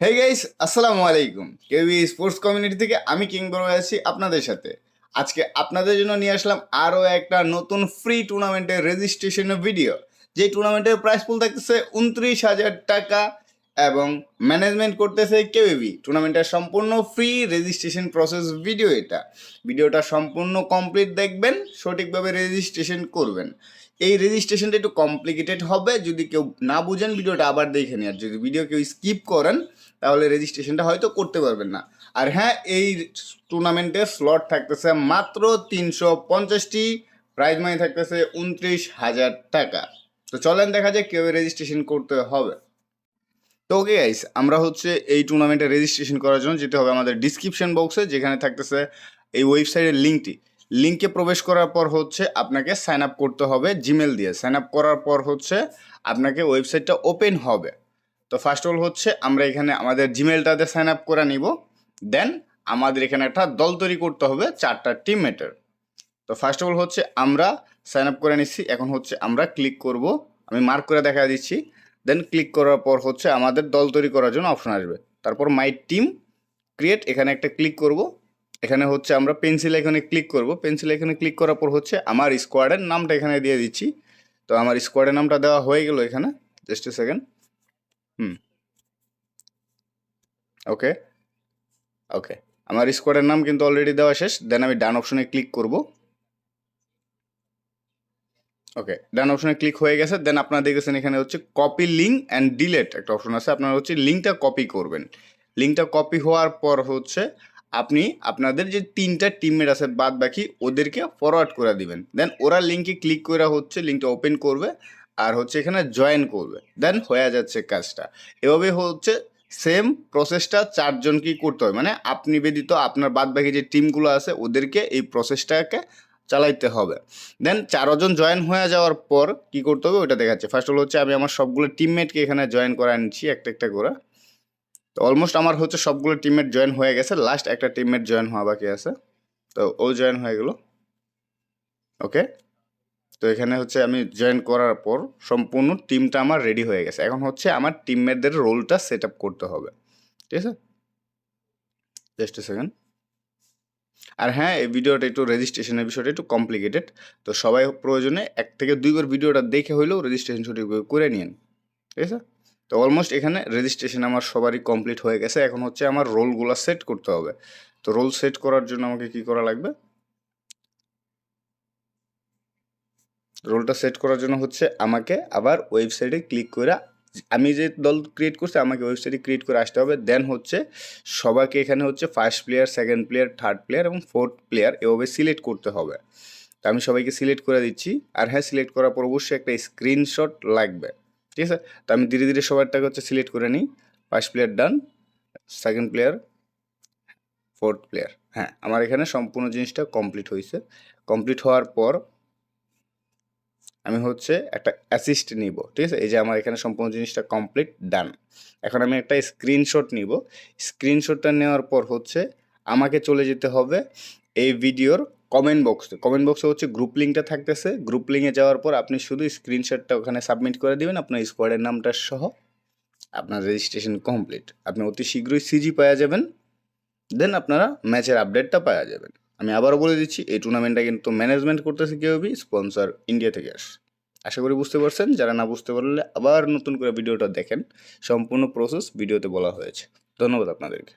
Hey guys আসসালামু আলাইকুম কেবি sports community থেকে আমি কিং বড় আছি আপনাদের সাথে। আজকে আপনাদের জন্য নিয়ে আসলাম আরও একটা নতুন ফ্রি টুর্নামেন্টের রেজিস্ট্রেশনের ভিডিও যে টুর্নামেন্টের প্রাইস পুল থাকতেছে উনত্রিশ হাজার টাকা। এবং ম্যানেজমেন্ট করতেছে কেউবি টুর্নামেন্টের সম্পূর্ণ ফ্রি রেজিস্ট্রেশন প্রসেস ভিডিও এটা। ভিডিওটা সম্পূর্ণ কমপ্লিট দেখবেন, সঠিকভাবে রেজিস্ট্রেশন করবেন। এই রেজিস্ট্রেশনটা একটু কমপ্লিকেটেড হবে, যদি কেউ না বুঝেন ভিডিওটা আবার দেখে নিন। আর যদি ভিডিও কেউ স্কিপ করেন, তাহলে রেজিস্ট্রেশনটা হয়তো করতে পারবেন না। আর হ্যাঁ এই টুর্নামেন্টের স্লট থাকতেছে মাত্র তিনশো পঞ্চাশটি প্রাইজ মানি থাকতেছে উনত্রিশ হাজার টাকা। তো চলেন দেখা যায় কেউ রেজিস্ট্রেশন করতে হবে। তো ওকে গাইস আমরা হচ্ছে এই টুর্নামেন্টে রেজিস্ট্রেশন করার জন্য যেতে হবে আমাদের ডিসক্রিপশন বক্সে যেখানে থাকতেছে এই ওয়েবসাইটের লিঙ্কটি লিঙ্কে প্রবেশ করার পর হচ্ছে আপনাকে সাইন আপ করতে হবে জিমেল দিয়ে। সাইন আপ করার পর হচ্ছে আপনাকে ওয়েবসাইটটা ওপেন হবে। তো ফার্স্ট অল হচ্ছে আমরা এখানে আমাদের জিমেলটাতে সাইন আপ করে নিব। দেন আমাদের এখানে একটা দল তৈরি করতে হবে, চারটা টিমমেটের তো ফার্স্ট অফ অল হচ্ছে আমরা সাইন আপ করে নিচ্ছি। এখন হচ্ছে আমরা ক্লিক করব। আমি মার্ক করে দেখা দিচ্ছি। দেন ক্লিক করার পর হচ্ছে আমাদের দল তৈরি করার জন্য অপশন আসবে। তারপর মাই টিম ক্রিয়েট এখানে একটা ক্লিক করব। এখানে হচ্ছে আমরা পেন্সিল এখানে ক্লিক করব। পেন্সিল এখানে ক্লিক করার পর হচ্ছে আমার স্কোয়াডের নামটা এখানে দিয়ে দিচ্ছি। তো আমার স্কোয়াডের নামটা দেওয়া হয়ে গেল এখানে। জাস্ট এ সেকেন্ড হুম। ওকে ওকে আমার স্কোয়াডের নাম কিন্তু অলরেডি দেওয়া শেষ। দেন আমি ডান অপশনে ক্লিক করব। ওকে ডান অপশনে ক্লিক হয়ে গেছে দেন আপনারা দেখেছেন এখানে হচ্ছে কপি লিঙ্ক অ্যান্ড ডিলেট একটা অপশন আছে, আপনারা হচ্ছে লিঙ্কটা কপি করবেন। লিঙ্কটা কপি হওয়ার পর হচ্ছে আপনি আপনাদের যে তিনটা টিমমেট আছে, বাদ বাকি ওদেরকে ফরওয়ার্ড করে দিবেন। দেন ওরা লিঙ্কে ক্লিক করে হচ্ছে লিঙ্কটা ওপেন করবে আর হচ্ছে এখানে জয়েন করবে। দেন হয়ে যাচ্ছে কাজটা। এভাবে হচ্ছে সেম প্রসেসটা চারজনকেই করতে হবে মানে আপনি ব্যতীত আপনার বাদ বাকি যে টিমগুলো আছে, ওদেরকে এই প্রসেসটাকে চালাইতে হবে। দেন চারজন জয়েন হয়ে যাওয়ার পর কি করতে হবে? ওইটা দেখাচ্ছে। ফার্স্ট অল হচ্ছে আমি আমার সবগুলো টিমমেটকে এখানে জয়েন করে আনছি একটা একটা করে। তো অলমোস্ট আমার হচ্ছে সবগুলো টিমমেট জয়েন হয়ে গেছে। লাস্ট একটা টিমমেট জয়েন হওয়া বাকি আছে। তো ও জয়েন হয়ে গেল। ওকে তো এখানে হচ্ছে আমি জয়েন করার পর সম্পূর্ণ টিমটা আমার রেডি হয়ে গেছে। এখন হচ্ছে আমার টিমমেটদের রোলটা সেট করতে হবে। ঠিক আছে? জাস্ট সেকেন্ড আর হ্যাঁ এই ভিডিওটা একটু রেজিস্ট্রেশনের বিষয়টা একটু কমপ্লিকেটেড তো সবাই প্রয়োজনে এক থেকে দুইবার ভিডিওটা দেখে হইলেও রেজিস্ট্রেশন সঠিকভাবে করে নিন ঠিক আছে? তো অলমোস্ট এখানে রেজিস্ট্রেশন আমার সবারই কমপ্লিট হয়ে গেছে। এখন হচ্ছে আমার রোলগুলো সেট করতে হবে। তো রোল সেট করার জন্য আমাকে কি করা লাগবে? রোলটা সেট করার জন্য হচ্ছে আমাকে আবার ওয়েবসাইটে ক্লিক করে আমি যে দল ক্রিয়েট করছি, আমাকে ওয়েবসাইটে ক্রিয়েট করে আসতে হবে। দেন হচ্ছে, সবাইকে এখানে হচ্ছে first player second player third player এবং ফোর্থ প্লেয়ার এভাবে সিলেক্ট করতে হবে। তো আমি সবাইকে সিলেক্ট করে দিচ্ছি। আর হ্যাঁ সিলেক্ট করার পর অবশ্যই একটা স্ক্রিনশট লাগবে। ঠিক আছে? তো আমি ধীরে ধীরে সবারটাকে হচ্ছে সিলেক্ট করে নিই। First player done second player fourth player হ্যাঁ আমার এখানে সম্পূর্ণ জিনিসটা কমপ্লিট হয়েছে। কমপ্লিট হওয়ার পর আমি হচ্ছে একটা অ্যাসিস্ট নিব, ঠিক আছে? এই যে আমার এখানে সম্পূর্ণ জিনিসটা কমপ্লিট ডান এখন আমি একটা স্ক্রিনশট নিব। স্ক্রিনশটটা নেওয়ার পর হচ্ছে আমাকে চলে যেতে হবে এই ভিডিওর কমেন্ট বক্সে কমেন্ট বক্সে হচ্ছে গ্রুপ লিঙ্কটা থাকতেছে। গ্রুপ লিঙ্কে যাওয়ার পর আপনি শুধু স্ক্রিনশটটা ওখানে সাবমিট করে দিবেন। আপনার স্কোয়াডের নামটা সহ আপনার রেজিস্ট্রেশন কমপ্লিট আপনি অতি শীঘ্রই সিজি পাওয়া যাবেন। দেন আপনারা ম্যাচের আপডেটটা পাওয়া যাবেন। আমি আবারও বলে দিচ্ছি, এই টুর্নামেন্টটা কিন্তু ম্যানেজমেন্ট করতেছে কেউবি স্পন্সর ইন্ডিয়া থেকে আস আশা করি বুঝতে পারছেন, যারা না বুঝতে পারলে আবার নতুন করে ভিডিওটা দেখেন। সম্পূর্ণ প্রসেস ভিডিওতে বলা হয়েছে। ধন্যবাদ আপনাদেরকে।